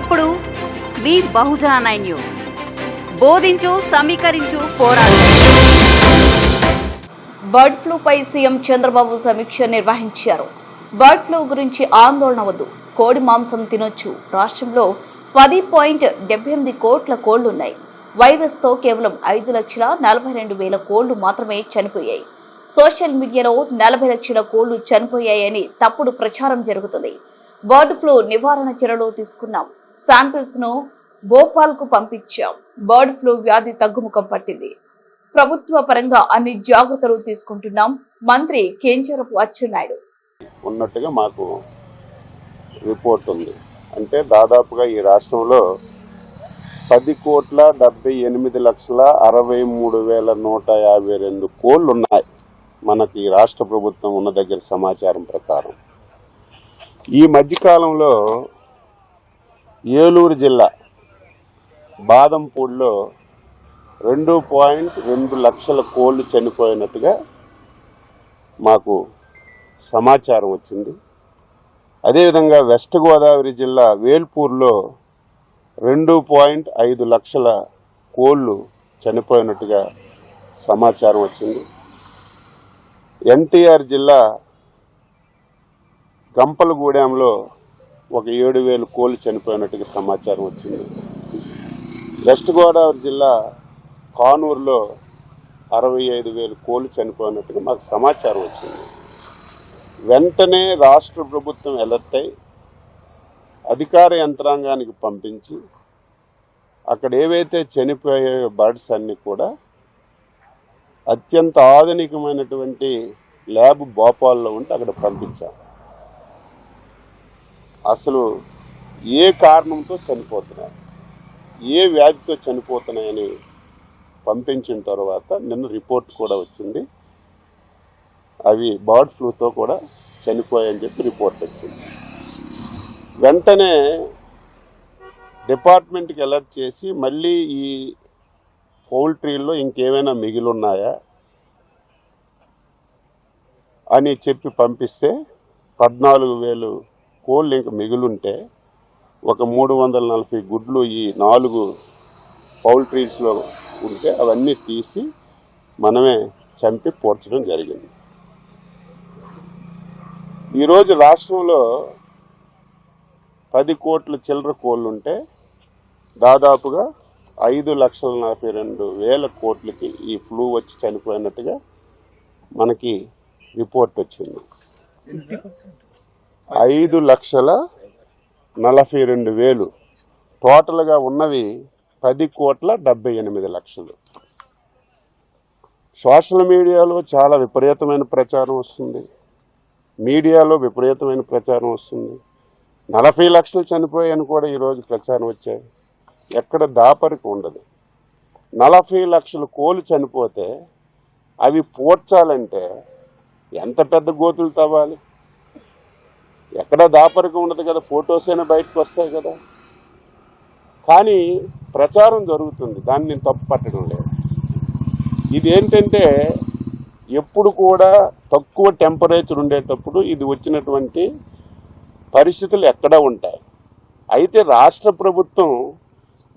ఎప్పుడు మీ బహుజన nine news. బోధించు సమీకరించు పోరాడు. బర్డ్ ఫ్లూపై సీఎం చంద్రబాబు సమీక్ష నిర్వహించారు. బర్డ్ ఫ్లూ గురించి ఆందోళన వద్దు. కోడి మాంసం తినొచ్చు. రాష్ట్రంలో పది పాయింట్ డెబ్బై ఎనిమిది కోట్ల కోళ్ళున్నాయి. వైరస్తో కేవలం ఐదు లక్షల నలభై రెండు వేల కోళ్ళు మాత్రమే చనిపోయాయి. సోషల్ మీడియాలో నలభై లక్షల కోళ్ళు చనిపోయాయని తప్పుడు ప్రచారం జరుగుతుంది. బర్డ్ ఫ్లూ నివారణ చర్యలు తీసుకున్నాం. శాంపిల్స్ను భోపాల్కు పంపించాం. బర్డ్ ఫ్లూ వ్యాధి తగ్గుముఖం పట్టింది. ప్రభుత్వ పరంగా అన్ని జాగ్రత్తలు తీసుకుంటున్నాం. మంత్రి కేంచరపు అచ్చెన్నాయుడు. ఉన్నట్టుగా మాకు రిపోర్ట్ ఉంది. అంటే దాదాపుగా ఈ రాష్ట్రంలో పది కోట్ల డెబ్బై ఎనిమిది లక్షల అరవై మూడు వేల నూట యాభై రెండు కోళ్ళు ఉన్నాయి మనకి ఈ రాష్ట్ర ప్రభుత్వం ఉన్న దగ్గర సమాచారం ప్రకారం. ఈ మధ్యకాలంలో ఏలూరు జిల్లా బాదంపూడిలో రెండు పాయింట్ రెండు లక్షల కోళ్ళు చనిపోయినట్టుగా మాకు సమాచారం వచ్చింది. అదేవిధంగా వెస్ట్ గోదావరి జిల్లా వేల్పూర్లో రెండు పాయింట్ ఐదు లక్షల కోళ్ళు చనిపోయినట్టుగా సమాచారం వచ్చింది. ఎన్టీఆర్ జిల్లా గంపలగూడెంలో ఒక ఏడు వేలు కోళ్ళు చనిపోయినట్టుగా సమాచారం వచ్చింది. వెస్ట్ గోదావరి జిల్లా కానూరులో అరవై ఐదు వేలు కోళ్ళు చనిపోయినట్టుగా మాకు సమాచారం వచ్చింది. వెంటనే రాష్ట్ర ప్రభుత్వం అలర్ట్ అయి అధికార యంత్రాంగానికి పంపించి అక్కడ ఏవైతే చనిపోయే బర్డ్స్ అన్ని కూడా అత్యంత ఆధునికమైనటువంటి ల్యాబ్ భోపాల్లో ఉంటే అక్కడ పంపించాం. అసలు ఏ కారణంతో చనిపోతున్నాయి? ఏ వ్యాధితో చనిపోతున్నాయని పంపించిన తర్వాత నిన్న రిపోర్ట్ కూడా వచ్చింది. అవి బర్డ్ ఫ్లూతో కూడా చనిపోయాయని చెప్పి రిపోర్ట్ వచ్చింది. వెంటనే డిపార్ట్మెంట్కి అలర్ట్ చేసి మళ్ళీ ఈ పౌల్ట్రీల్లో ఇంకేమైనా మిగిలి ఉన్నాయా అని చెప్పి పంపిస్తే పద్నాలుగు వేలు కోళ్ళు ఇంకా మిగులుంటే ఒక మూడు వందల నలభై గుడ్లు ఈ నాలుగు పౌల్ట్రీస్లో ఉంటే అవన్నీ తీసి మనమే చంపి పోడ్చడం జరిగింది. ఈరోజు రాష్ట్రంలో పది కోట్ల చిల్లర కోళ్ళు ఉంటే దాదాపుగా ఐదు లక్షల నలభై రెండు వేల కోట్లకి ఈ ఫ్లూ వచ్చి చనిపోయినట్టుగా మనకి రిపోర్ట్ వచ్చింది. ఐదు లక్షల నలభై రెండు వేలు. టోటల్గా ఉన్నవి పది కోట్ల డెబ్బై ఎనిమిది లక్షలు. సోషల్ మీడియాలో చాలా విపరీతమైన ప్రచారం వస్తుంది. మీడియాలో విపరీతమైన ప్రచారం వస్తుంది. నలభై లక్షలు చనిపోయాయని కూడా ఈరోజు ప్రచారం వచ్చాయి. ఎక్కడ దాపరికి ఉండదు. నలభై లక్షలు కోలు చనిపోతే అవి పోడ్చాలంటే ఎంత పెద్ద గోతులు తవ్వాలి? ఎక్కడ దాపరికం ఉండదు కదా ఫొటోస్ అయినా బయటకు వస్తాయి కదా. కానీ ప్రచారం జరుగుతుంది దాన్ని నేను తప్పు పట్టడం లేదు. ఇది ఏంటంటే ఎప్పుడు కూడా తక్కువ టెంపరేచర్ ఉండేటప్పుడు ఇది వచ్చినటువంటి పరిస్థితులు ఎక్కడ ఉంటాయి. అయితే రాష్ట్ర ప్రభుత్వం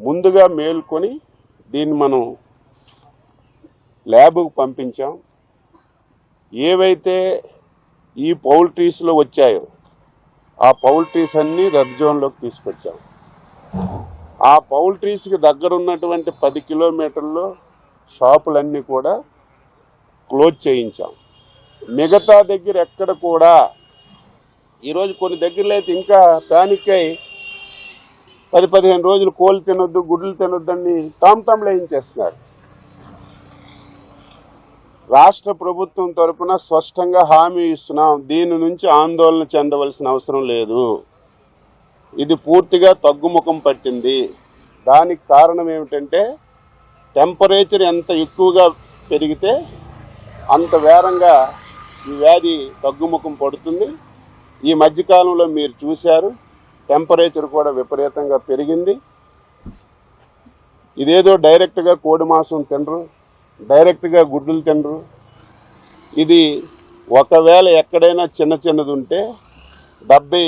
ముందుగా మేల్కొని దీన్ని మనం ల్యాబ్కు పంపించాం. ఏవైతే ఈ పౌల్ట్రీస్లో వచ్చాయో ఆ పౌల్ట్రీస్ అన్నీ రెడ్ జోన్లోకి తీసుకొచ్చాం. ఆ పౌల్ట్రీస్కి దగ్గర ఉన్నటువంటి పది కిలోమీటర్లో షాపులన్నీ కూడా క్లోజ్ చేయించాం. మిగతా దగ్గర ఎక్కడ కూడా ఈరోజు కొన్ని దగ్గరలో అయితే ఇంకా ప్యానిక్ అయి పది పదిహేను రోజులు కోళ్ళు తినొద్దు గుడ్లు తినొద్దని తామ్ తామ్ వేయించేస్తున్నారు రాష్ట్ర ప్రభుత్వం తరపున స్పష్టంగా హామీ ఇస్తున్నాం. దీని నుంచి ఆందోళన చెందవలసిన అవసరం లేదు. ఇది పూర్తిగా తగ్గుముఖం పట్టింది. దానికి కారణం ఏమిటంటే టెంపరేచర్ ఎంత ఎక్కువగా పెరిగితే అంత వేరంగా ఈ వ్యాధి తగ్గుముఖం పడుతుంది. ఈ మధ్యకాలంలో మీరు చూశారు టెంపరేచర్ కూడా విపరీతంగా పెరిగింది. ఇదేదో డైరెక్ట్గా కోడి మాంసం తినరు. డైరెక్ట్గా గుడ్లు తినరు. ఇది ఒకవేళ ఎక్కడైనా చిన్న చిన్నది ఉంటే డెబ్బై